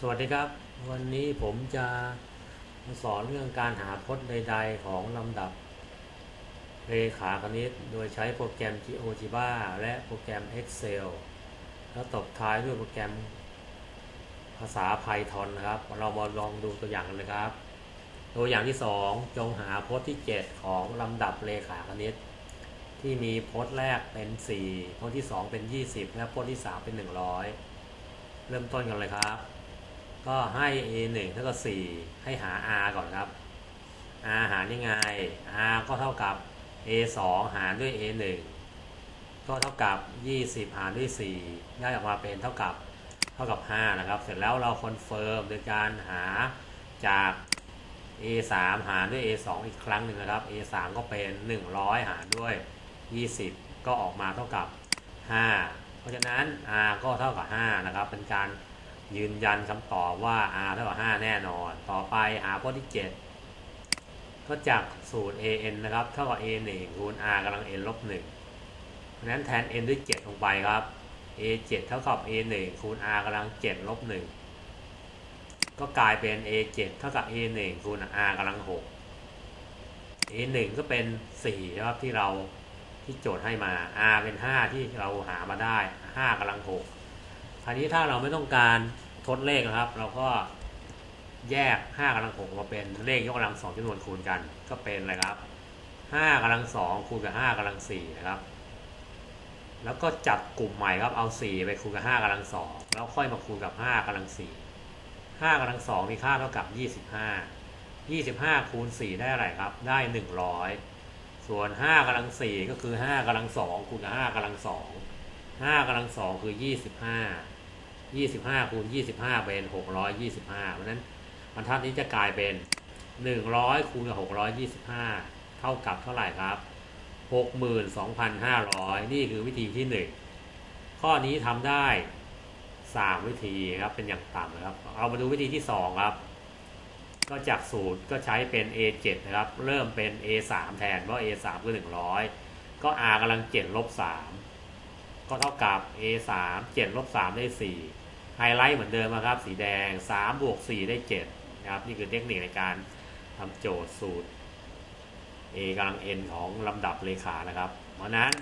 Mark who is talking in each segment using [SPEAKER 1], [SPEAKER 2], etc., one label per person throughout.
[SPEAKER 1] สวัสดีครับ วันนี้ผมจะมาสอนเรื่องการหาพจน์ใด ๆ ของลำดับเรขาคณิต โดยใช้โปรแกรม GeoGebra และโปรแกรม Excel แล้วตบท้ายด้วยโปรแกรมภาษา Python นะครับ เรามาลองดูตัวอย่างกันเลยครับ ตัวอย่างที่ 2 จงหาพจน์ที่ 7 ของลำดับเรขาคณิต ที่มีพจน์แรกเป็น 4 พจน์ที่ 2 เป็น 20 และพจน์ที่ 3 เป็น 100 เริ่มต้นกันเลยครับ ก็ให้ a 1เท่ากับ4ให้หา r ก่อนครับ r หารยังไง r ก็เท่ากับ a 2หารด้วย a 1ก็เท่ากับ 20 หารด้วย4ได้ออกมาเป็นเท่ากับเท่ากับ 5 นะครับ เสร็จแล้วเราคอนเฟิร์มโดยการหาจาก a 3หารด้วย a 2อีกครั้งหนึ่งนะครับ a 3ก็เป็น 100 หารด้วย 20 ก็ออกมาเท่ากับ 5 เพราะฉะนั้น r ก็เท่ากับ 5 นะครับ เป็นการ ยืนยันคำตอบว่า r เท่ากับ5แน่นอน ต่อไปหาพจน์ที่ 7 ก็จากสูตร an นะครับเท่ากับ a 1คูณ r กำลัง n ลบ1เพราะฉะนั้นแทน n ด้วย 7 ลงไปครับ a 7เท่ากับ a 1คูณ r กำลัง 7 ลบ 1 ก็กลายเป็น a 7เท่ากับ a 1คูณ r กำลัง 6 a 1ก็เป็น4นะครับที่เราที่โจทย์ให้มา r เป็น 5 ที่เราหามาได้ 5กำลัง 6 คราวนี้ถ้าเราไม่ต้องการทดเลขนะครับ เราก็แยก 5กำลัง6มาเป็นเลขยกกำลัง2จำนวนคูณกัน ก็เป็นอะไรครับ5กำลัง2คูณกับ5กำลัง4นะครับ แล้วก็จับกลุ่มใหม่ครับเอา4ไปคูณกับ5กำลัง2แล้วค่อยมาคูณกับ5กำลัง4 5กำลัง2มีค่าเท่ากับ 25 25คูณ4ได้อะไรครับ ได้ 100 ส่วน5กำลัง4ก็คือ5กำลัง2คูณกับ5กำลัง2 5กำลัง2คือ 25 25คูณ25 เป็น 625 เพราะนั้นบรรทัดนี้จะกลายเป็น 100คูณกับ625 เท่ากับเท่าไหร่ครับ 62,500 นี่คือวิธีที่ 1 ข้อนี้ทำได้ 3 วิธีครับเป็นอย่างต่ำนะครับเรามาดูวิธีที่ 2 ครับ ก็จากสูตรก็ใช้เป็น A7 นะครับ เริ่มเป็น A3 แทนเพราะ A3 คือ100 ก็ R กำลัง7ลบ3 ก็เท่ากับ a 3 7ลบ3ได้ 4 ไฮไลท์เหมือนเดิมนะครับ สีแดง 3 บวก 4 ได้ 7 นะครับ นี่คือเทคนิคในการทำโจทย์สูตร a กำลัง n ของลำดับเลขานะครับ เพราะนั้น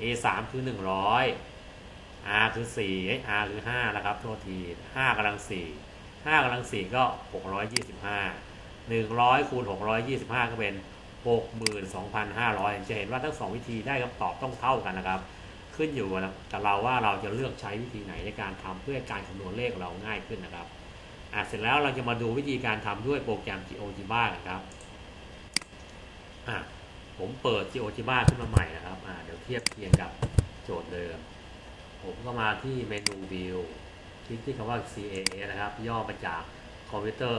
[SPEAKER 1] a 3คือ 100 r คือ4 r คือ 5 นะครับ โทษที 5กำลัง 4 5กำลัง 4 ก็ 625 100คูณ625 ก็เป็น 62,500 จะเห็นว่าทั้งสองวิธีได้คำตอบต้องเท่ากันนะครับ ขึ้นอยู่กับเราว่าเราจะเลือกใช้วิธีไหนในการทำเพื่อการคำนวณเลขเราง่ายขึ้นนะครับอะเสร็จแล้วเราจะมาดูวิธีการทำด้วยโปรแกรม GeoGebra กันครับอะผมเปิด GeoGebra ขึ้นมาใหม่นะครับอะเดี๋ยวเทียบเคียงกับโจทย์เดิม ผมก็มาที่เมนู View คลิกที่คำว่า CAA นะครับ ย่อมาจาก Computer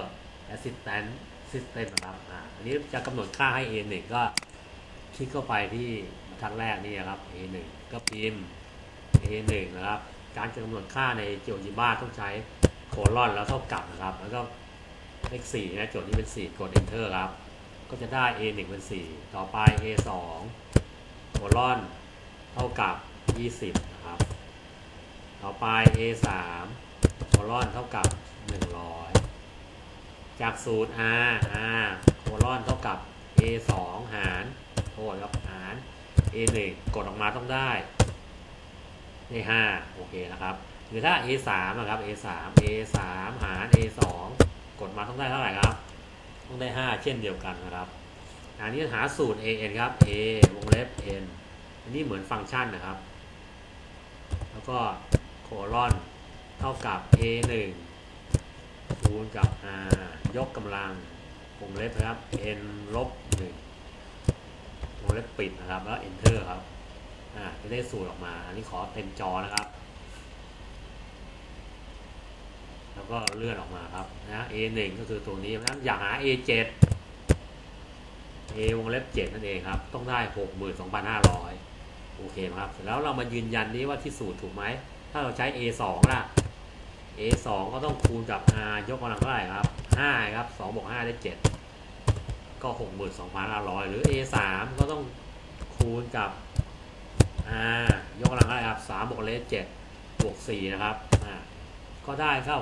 [SPEAKER 1] Assistant System นะครับอะอันนี้จะกำหนดค่าให้ A1 ก็คลิกเข้าไปที่ บรรทัดแรกนี่นะครับ A1 ก็พิมพ์ A1 นะครับ การกำหนดค่าใน GeoGebra ต้องใช้โคลอนแล้วเท่ากับนะครับ แล้วก็เลข4นะโจทย์นี้เป็น 4 กด Enter ครับ ก็จะได้ A1 เป็น 4 ต่อไป A2 โคลอนเท่ากับ 20 นะครับ ต่อไป A3 โคลอนเท่ากับ 100 จากสูตร R R โคลอนเท่ากับ A2 หารโทษครับหาร A1 กดออกมาต้องได้ได้5โอเคนะครับหรือถ้า A3 นะครับ A3 A3 หาร A2 กดมาต้องได้เท่าไหร่ครับ ต้องได้5เช่นเดียวกันนะครับ อันนี้หาสูตร an ครับ a วงเล็บ n อันนี้เหมือนฟังก์ชันนะครับ แล้วก็โคลอนเท่ากับ a 1คูณกับ r ยกกำลังวงเล็บนะครับ n ลบ1วง เล็บปิดนะครับ แล้ว enter ครับ อ่าจะได้สูตรออกมา อันนี้ขอเต็มจอนะครับ แล้วก็เลื่อนออกมาครับนะ a 1 ก็คือตัวนี้นะอยากหา a 7 a วงเล็บ7นั่นเองครับ ต้องได้ 62,500 โอเคไหมครับ เสร็จแล้วเรามายืนยันนี้ว่าที่สูตรถูกไหม ถ้าเราใช้ a 2 ล่ะ a 2 ก็ต้องคูณกับ r ยกกำลังเท่าไหร่ครับ 5 ครับ 2บวก5ได้ 7 ก็ 62,500 หรือ a 3 ก็ต้องคูณกับ r ยกกำลังเท่าไหร่ครับ3บวกเลข7บวก4นะครับอ่าก็ได้เข้า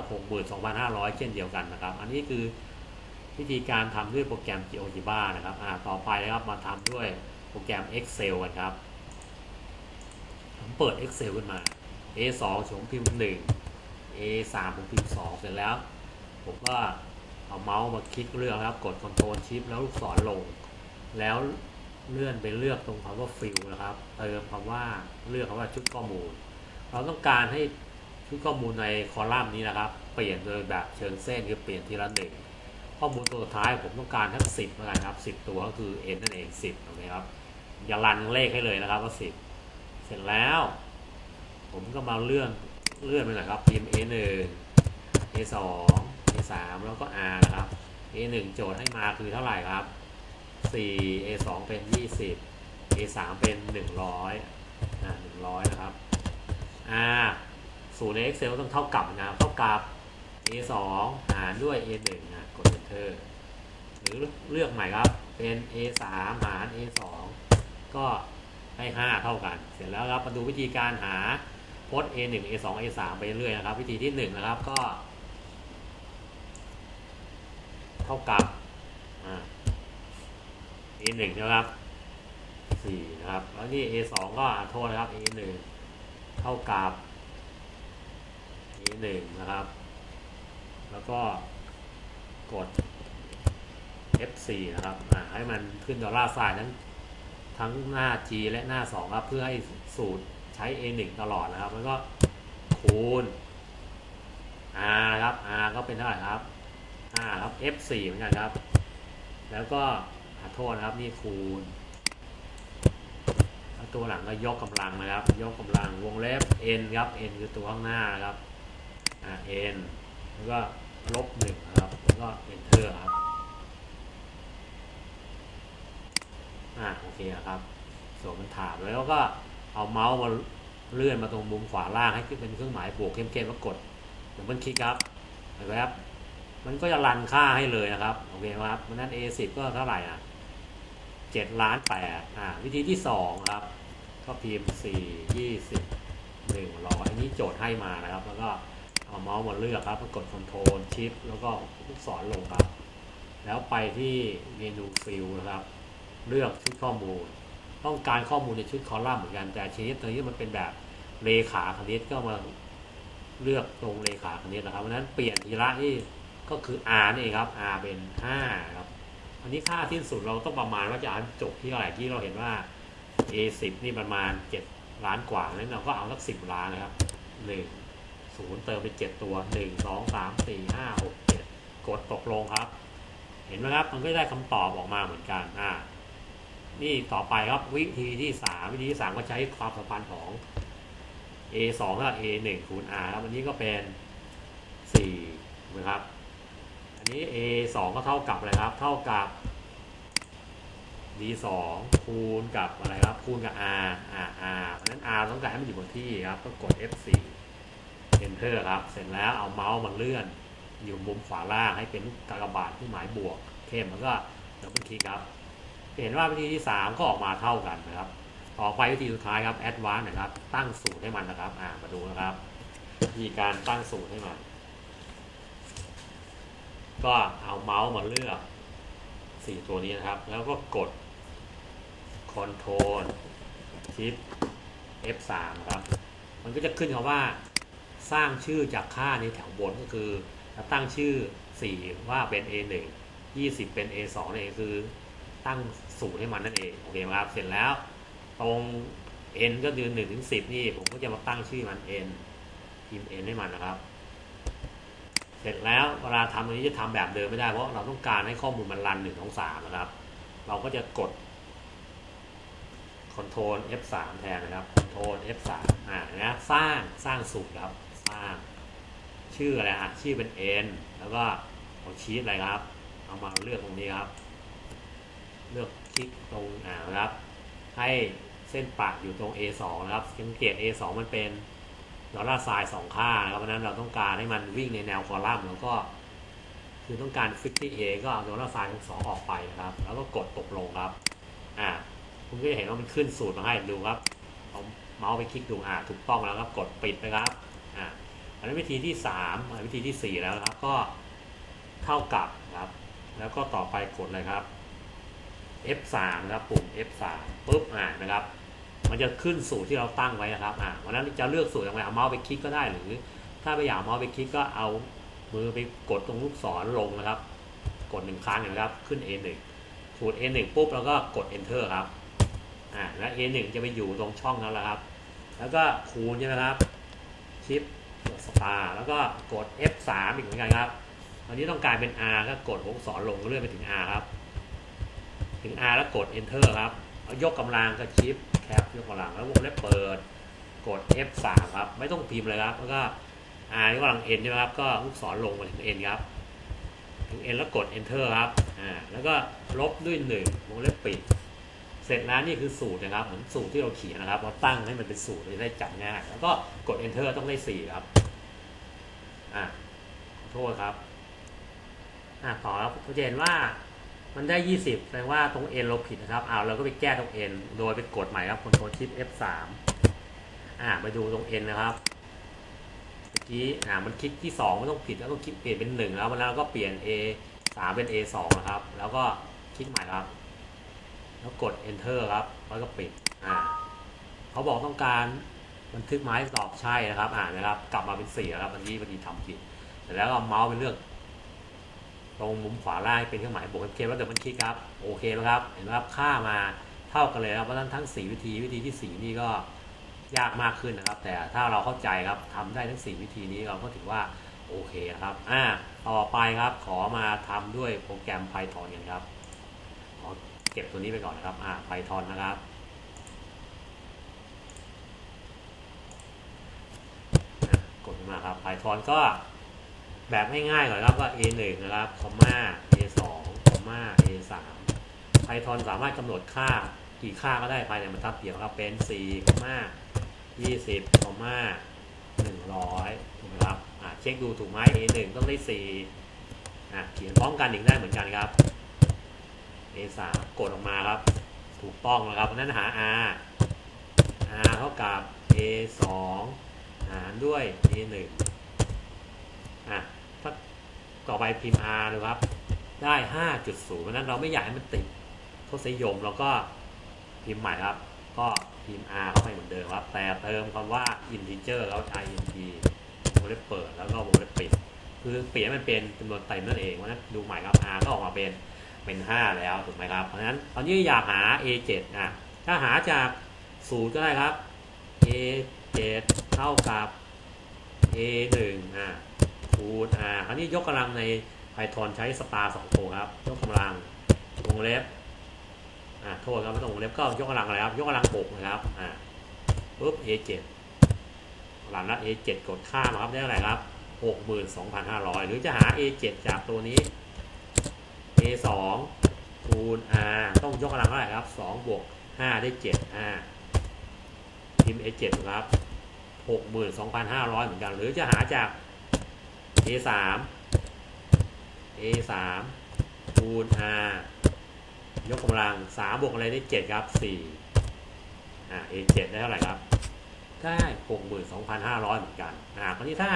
[SPEAKER 1] 62,500 เช่นเดียวกันนะครับ อันนี้คือวิธีการทำด้วยโปรแกรม GeoGebra นะครับอ่าต่อไปนะครับมาทำด้วยโปรแกรม Excel กันครับ ผมเปิด Excel ขึ้นมา A2 ผมพิมพ์ 1 A3 ผมพิมพ์ 2 เสร็จแล้ว ผมก็ เอาเมาส์มาคลิกเลือกครับ กด Ctrl Shift แล้วลูกศรลง แล้วเลื่อนไปเลือกตรงคำว่า Fill นะครับ เติมคำว่าเลือกคำว่าชุดข้อมูล เราต้องการให้ชุดข้อมูลในคอลัมน์นี้นะครับ เปลี่ยนโดยแบบเชิงเส้นคือเปลี่ยนทีละหนึ่งข้อมูลตัวสุดท้ายผมต้องการทั้งสิบนกันครับสิบตัวก็คือ n นั่นเองสิบโอเคครับอย่ารันเลขให้เลยนะครับว่าสิบเสร็จแล้ว ผมก็มาเลื่อนเลื่อนไปหน่อยครับพิมพ์ a 1 a 2 a 3แล้วก็ r นะครับ a 1โจทย์ให้มาคือเท่าไหร่ครับ4 a 2เป็น 20 a 3เป็น 100อ่า100 นะครับ r สูตรใน Excel ต้องเท่ากับนะครับเท่ากับ a 2หารด้วย a 1นะกด enter หรือเลือกใหม่ครับเป็น a 3หาร a 2ก็ให้ 5 เท่ากัน เสร็จแล้วครับมาดูวิธีการหาพจน์ a 1 a 2 a 3ไปเรื่อยนะครับ วิธีที่ 1 นะครับก็ เท่ากับอ่า a 1ใช่ไหมครับ4นะครับ แล้วนี่ a 2ก็อะโทษนะครับ a 1เท่ากับ a 1นะครับ แล้วก็กด F4 นะครับอ่าให้มันขึ้นดอลลาร์ไซน์ทั้งทั้งหน้า G และหน้า2ครับเพื่อให้สูตรใช้ A1 ตลอดนะครับ แล้วก็คูณ R นะครับ R ก็เป็นเท่าไหร่ครับ 5ครับ F4 เหมือนกันครับ แล้วก็ขอโทษนะครับนี่คูณแล้วตัวหลังก็ยกกำลังนะครับ ยกกำลังวงเล็บ n ครับ n คือตัวข้างหน้านะครับอ่า n แล้วก็ลบหนึ่งครับแล้วก็ enter ครับอ่าโอเคครับส่วนมันถามแล้วก็เอาเมาส์มาเลื่อนมาตรงมุมขวาล่างให้ขึ้นเป็นเครื่องหมายบวกเข้มๆแล้วกดดับเบิลคลิกครับเห็นไหมครับ มันก็จะรันค่าให้เลยนะครับ โอเคครับมันนั้น A10 ก็เท่าไหร่อะ7ล้าน8อ่า วิธีที่2ครับ ก็พิมพ์4 20 100อันนี้โจทย์ให้มานะครับ แล้วก็เอาเมาส์มาเลือกครับกด Ctrl Shift แล้วก็ลูกศรลงครับ แล้วไปที่เมนูฟิลนะครับ เลือกชุดข้อมูล ต้องการข้อมูลในชุดคอลัมน์เหมือนกัน แต่ชนิดตัวนี้มันเป็นแบบเลขาคณิตก็มาเลือกตรงเลขาคณิตนะครับเพราะนั้นเปลี่ยนทีละที่ ก็คือ r นี่เองครับ r เป็น 5 ครับอันนี้ค่าที่สุดเราต้องประมาณว่าจะอ่านจบที่เท่าไหร่ที่เราเห็นว่า a 10นี่ประมาณ 7 ล้านกว่านั้นเราก็เอาสัก 10 ล้านนะครับ 1 0 เติมไป 7 ตัว 1 2 3 4 5 6 7 กดตกลงครับ เห็นไหมครับ มันก็ได้คำตอบออกมาเหมือนกันอ่านี่ต่อไปครับวิธีที่สามวิธีที่สามก็ใช้ความสัมพันธ์ของ a 2กับ a 1คูณ r ครับอันนี้ก็เป็น4นะครับ นี้ a 2ก็เท่ากับอะไรครับ เท่ากับ d 2คูณกับอะไรครับ คูณกับ r r r เพราะฉะนั้น r ต้องการให้มันอยู่บนที่ครับ ก็กด F4 Enter ครับ เสร็จแล้วเอาเมาส์มาเลื่อน อยู่มุมขวาล่างให้เป็นกากบาทที่หมายบวก เข้มแล้วก็ดับเบิลคลิกครับ เห็นว่าวิธีที่ 3 ก็ออกมาเท่ากันนะครับ ต่อไปวิธีสุดท้ายครับ Advanced นะครับ ตั้งสูตรให้มันนะครับ อ่า มาดูนะครับวิธีการตั้งสูตรให้มัน ก็เอาเมาส์มาเลือก 4 ตัวนี้นะครับ แล้วก็กด Ctrl Shift F3 ครับ มันก็จะขึ้นคำว่าสร้างชื่อจากค่าในแถวบนก็คือจะตั้งชื่อ 4 ว่าเป็น A1 20 เป็น A2 นี่นเองคือตั้งสูตรให้มันนั่นเองโอเคครับ เสร็จแล้วตรง n ก็คือ1ถึง10 นี่ ผมก็จะมาตั้งชื่อมัน n พิมพ์ n ให้มันนะครับ เสร็จแล้วเวลาทำตรงนี้จะทำแบบเดิมไม่ได้เพราะเราต้องการให้ข้อมูลมันรัน1 2 3นะครับ เราก็จะกด Ctrl F3 แทนนะครับ Ctrl F3 อ่านะสร้างสร้างสูตรครับ สร้าง ชื่ออะไรอะชื่อเป็น n แล้วก็เอาชีสอะไรครับ เอามาเลือกตรงนี้ครับ เลือกคลิกตรงอ่านะครับ ให้เส้นปะอยู่ตรง A2 นะครับสังเกต A2 มันเป็น ดอลลาร์ไซน์สองค่านะครับเพราะนั้นเราต้องการให้มันวิ่งในแนวคอลัมน์แล้วก็คือต้องการฟิกที่ A ก็เอาดอลลาร์ไซน์ทั้งสองออกไปนะครับ แล้วก็กดตกลงครับอ่าคุณก็จะเห็นว่ามันขึ้นสูตรมาให้ดูครับเอาเมาส์ไปคลิกดูอ่าถูกต้องแล้วครับกดปิดนะครับอ่าอันนี้วิธีที่3อันวิธีทีสี่ 4 แล้วครับก็เท่ากับครับ แล้วก็ต่อไปกดเลยครับ F3 นะครับปุ่ม F3 ปุ๊บอ่านะครับ มันจะขึ้นสูตรที่เราตั้งไว้นะครับอ่าวันนั้นจะเลือกสูตรยังไงเอาเมาส์ไปคลิกก็ได้หรือ ถ้าไม่อยากเอาเมาส์ไปคลิกก็เอามือไปกดตรงลูกศรลงนะครับ กดหนึ่งครั้งนะครับขึ้น A1 สูตร A1 ปุ๊บแล้วก็กด Enter ครับอ่าแล้ว A1 จะไปอยู่ตรงช่องนั้นแหละครับ แล้วก็คูณใช่ไหมครับชิปสตาร์แล้วก็กด F3 อีกเหมือนกันครับตอนนี้ต้องการเป็น R ก็กดลูกศรลงเลื่อนไปถึง R ครับ ถึง R แล้วกด Enter ครับยกกำลังก็ชิป แคปยกกำลังแล้ววงเล็บเปิดกด F3 ครับ ไม่ต้องพิมพ์เลยครับ แล้วก็ R นี่กำลัง N ใช่ไหมครับ ก็ลูกศรลงมาถึง N ครับถึง N แล้วกด Enter ครับ อ่า แล้วก็ลบด้วย1วงเล็บปิด เสร็จแล้วนี่คือสูตรนะครับ เหมือนสูตรที่เราเขียนนะครับ เราตั้งให้มันเป็นสูตรเราจะได้จำง่าย แล้วก็กด Enter ต้องได้ 4 ครับ อ่า ขอโทษครับ อ่าต่อแล้วเราจะเห็นว่า มันได้ 20แปลว่าตรง N เราผิดนะครับเอาเราก็ไปแก้ตรง N โดยไปกดใหม่ครับ Ctrl Shift F3 อ่าไปดูตรง N นะครับเมื่อกี้อ่ามันคลิกที่2ไม่ต้องผิดแล้วก็คลิกเปลี่ยนเป็น1แล้วมันแล้วก็เปลี่ยน A 3เป็น A 2นะครับ แล้วก็คลิกใหม่ครับ แล้วกด enter ครับ แล้วก็ปิดอ่าเขาบอกต้องการบันทึกไม้ตอบใช่นะครับ อ่านะครับ กลับมาเป็นสี่แล้วครับวันนี้พอดีทำผิดเสร็จแล้วก็เมาส์ไปเลือก ตรงมุมขวาล่างเป็นเครื่องหมายบวกเคแล้วเดี๋ยวมันคลิกครับ โอเคแล้วครับ เห็นไหมครับ ค่ามาเท่ากันเลยครับเพราะฉะนั้นทั้ง 4 วิธีวิธีที่ 4 นี่ก็ยากมากขึ้นนะครับ แต่ถ้าเราเข้าใจครับทำได้ทั้ง 4 วิธีนี้เราก็ถือว่าโอเคครับ อ่า ต่อไปครับขอมาทำด้วยโปรแกรม Python กันครับ ขอเก็บตัวนี้ไปก่อนนะครับ อ่า Python นะครับ กดมาครับ Python ก็ แบบง่ายๆก่อนครับว่า A1 นะครับคอมมา A2 คอมมา A3 Python สามารถกำหนดค่ากี่ค่าก็ได้ภายในบรรทัดเดียวครับเป็น4คอมมา20คอมมา100ถูกไหมครับอะเช็คดูถูกไหม A1 ต้องได้4อะเขียนพร้อมกันอีกได้เหมือนกันครับ A3 กดออกมาครับ ถูกต้องนะครับเพราะนั้นหา R R เท่ากับ A2 หารด้วย A1 อะ ต่อไปพิมพ์ R ดูครับ ได้ 5.0เพราะนั้นเราไม่อยากให้มันติดทศนิยมเราก็พิมพ์ใหม่ครับ ก็พิมพ์ R เข้าไปเหมือนเดิมครับ แต่เติมคำว่า integer แล้ว int วงเล็บเปิดแล้วก็วงเล็บปิด คือเปลี่ยนมันเป็นจำนวนเต็มนั่นเองเพราะฉะนั้นดูใหม่ครับ R ก็ออกมาเป็นเป็น 5 แล้วถูกไหมครับ เพราะฉะนั้นตอนนี้อยากหา A7 นะถ้าหาจากศูนย์ก็ได้ครับ A7 เท่ากับ A1 อะ คูณอ่าคราวนี้ยกกำลังใน Python ใช้ star 2ตัวครับ ยกกำลังวงเล็บอ่าโทษครับไม่ต้องวงเล็บก็ยกกำลังอะไรครับ ยกกำลัง6นะครับอ่าปุ๊บ A7 หลังนั้น A7 กดค่ามาครับได้เท่าไหร่ครับ 62,500 หรือจะหา A7 จากตัวนี้ A 2 คูณ R ต้องยกกำลังเท่าไหร่ครับ2บวก5ได้7 R พิมพ์ A 7 ครับ 62,500 เหมือนกัน หรือจะหาจาก A 3 A 3คูณ R ยกกำลัง3บวกอะไรได้7ครับ4อ่า A 7ได้เท่าไหร่ครับ ได้62,500เหมือนกันอ่าคราวนี้ถ้า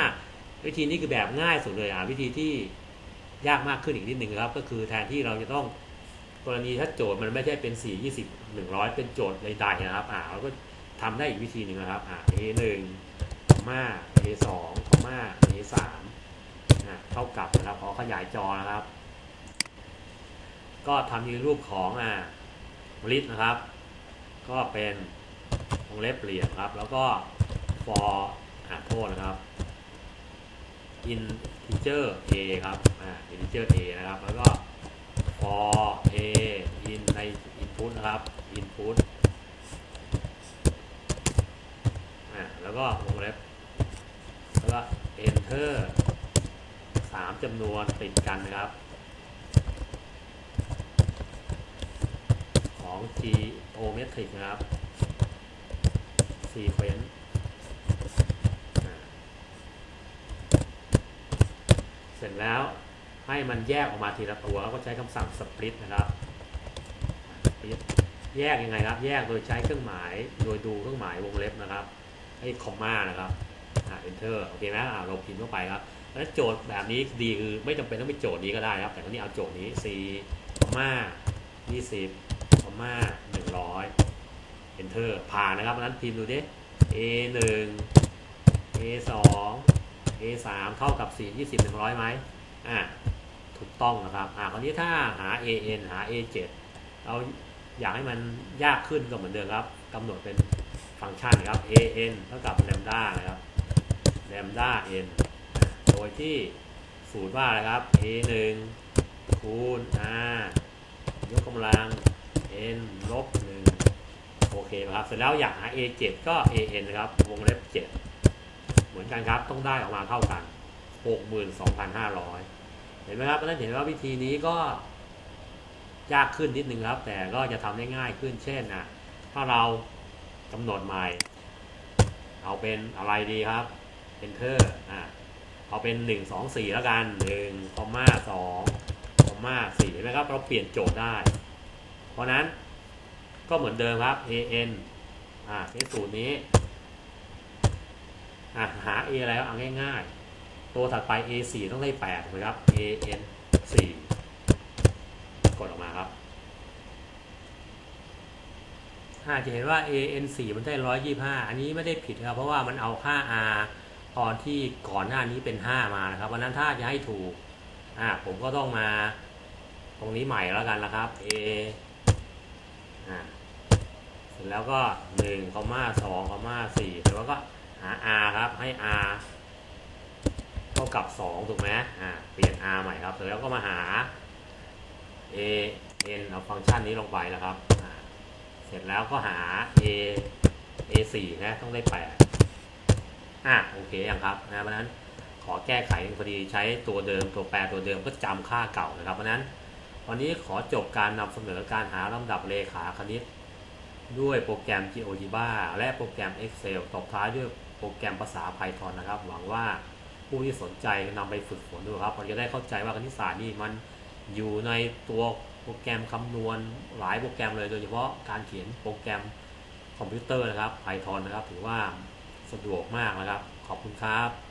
[SPEAKER 1] วิธีนี้คือแบบง่ายสุดเลยอ่าวิธีที่ยากมากขึ้นอีกนิดหนึ่งครับ ก็คือแทนที่เราจะต้องกรณีถ้าโจทย์มันไม่ใช่เป็น 4 20 100 เป็นโจทย์ใดๆนะครับ อ่าเราก็ทำได้อีกวิธีหนึ่งนะครับ อ่า A 1คอมมา A 2คอมมา A 3อ่า เท่ากับนะครับขอขยายจอนะครับ ก็ทำในรูปของอ่าลิสนะครับ ก็เป็นวงเล็บเหลี่ยมครับ แล้วก็ for อ่าโทษนะครับ integer a ครับอ่า integer a นะครับ แล้วก็ for a in ใน input นะครับ input อ่าแล้วก็วงเล็บแล้วก็ enter สามจำนวนติดกันนะครับ ของ geometric นะครับ sequence เสร็จแล้วให้มันแยกออกมาทีละตัวแล้วก็ใช้คำสั่ง split นะครับ split แยกยังไงครับ แยกโดยใช้เครื่องหมาย โดยดูเครื่องหมายวงเล็บนะครับ ให้คอมมานะครับอ่า enter โอเคไหมอ่าเราพิมพ์เข้าไปครับ เพราะฉะนั้นโจทย์แบบนี้ดีคือไม่จำเป็นต้องเป็นโจทย์นี้ก็ได้ครับ แต่คราวนี้เอาโจทย์นี้ c คอมมา20คอมมา100 enter ผ่านนะครับเพราะฉะนั้นพิมพ์ดูดิ a 1 a 2 a 3เท่ากับ 4 20 100ไหมอ่าถูกต้องนะครับ อ่าคราวนี้ถ้าหา a n หา a 7เราอยากให้มันยากขึ้นก็เหมือนเดิมครับกำหนดเป็นฟังก์ชันครับ a n เท่ากับ lambda นะครับ lambda n ยที่สูตรว่าอะไรครับ a 1คูณ r ยกกำลัง n ลบ1โอเคไหมครับเสร็จแล้วอยากหา a 7ก็ a n นะครับ วงเล็บ 7 เหมือนกันครับ ต้องได้ออกมาเท่ากัน 62,500 เห็นไหมครับเพราะฉะนั้นเห็นว่าวิธีนี้ก็ยากขึ้นนิดนึงครับ แต่ก็จะทำได้ง่ายขึ้น เช่นนะถ้าเรากำหนดใหม่ เอาเป็นอะไรดีครับ enter อะ เอาเป็น 1 2 4 แล้วกัน1คอมมา2คอมมา4เห็นไหมครับ เราเปลี่ยนโจทย์ได้ เพราะนั้นก็เหมือนเดิมครับ an อ่าใช้สูตรนี้อะหา a อะไรก็เอาง่ายๆ ตัวถัดไป a 4ต้องได้8นะครับ a n 4กดออกมาครับอาจะเห็นว่า a n 4มันได้ 125 อันนี้ไม่ได้ผิดครับ เพราะว่ามันเอาค่า r ตอนที่ก่อนหน้านี้เป็น 5 มานะครับวันนั้นถ้าจะให้ถูกอ่าผมก็ต้องมา ตรงนี้ใหม่แล้วกันนะครับ a อ่าเสร็จแล้วก็1คอมมา2คอมมา4เสร็จแล้วก็หา r ครับให้ r เท่ากับ 2 ถูกไหมอ่าเปลี่ยน r ใหม่ครับ เสร็จแล้วก็มาหา a n เอาฟังก์ชันนี้ลงไปนะครับ เสร็จแล้วก็หา a a 4นะ ต้องได้8 อะโอเคยังครับนะเพราะนั้นขอแก้ไขพอดีใช้ตัวเดิมตัวแปรตัวเดิมก็จำค่าเก่านะครับเพราะนั้นวันนี้ขอจบการนำเสนอการหาลำดับเลขาคณิต ด้วยโปรแกรม GeoGebra และโปรแกรม Excel ตบท้ายด้วยโปรแกรมภาษา Python นะครับ หวังว่าผู้ที่สนใจนำไปฝึกฝนดูครับเราจะได้เข้าใจว่าคณิตศาสตร์นี่มันอยู่ในตัวโปรแกรมคำนวณหลายโปรแกรมเลยโดยเฉพาะการเขียนโปรแกรมคอมพิวเตอร์นะครับ Python นะครับถือว่า สะดวกมากนะครับ ขอบคุณครับ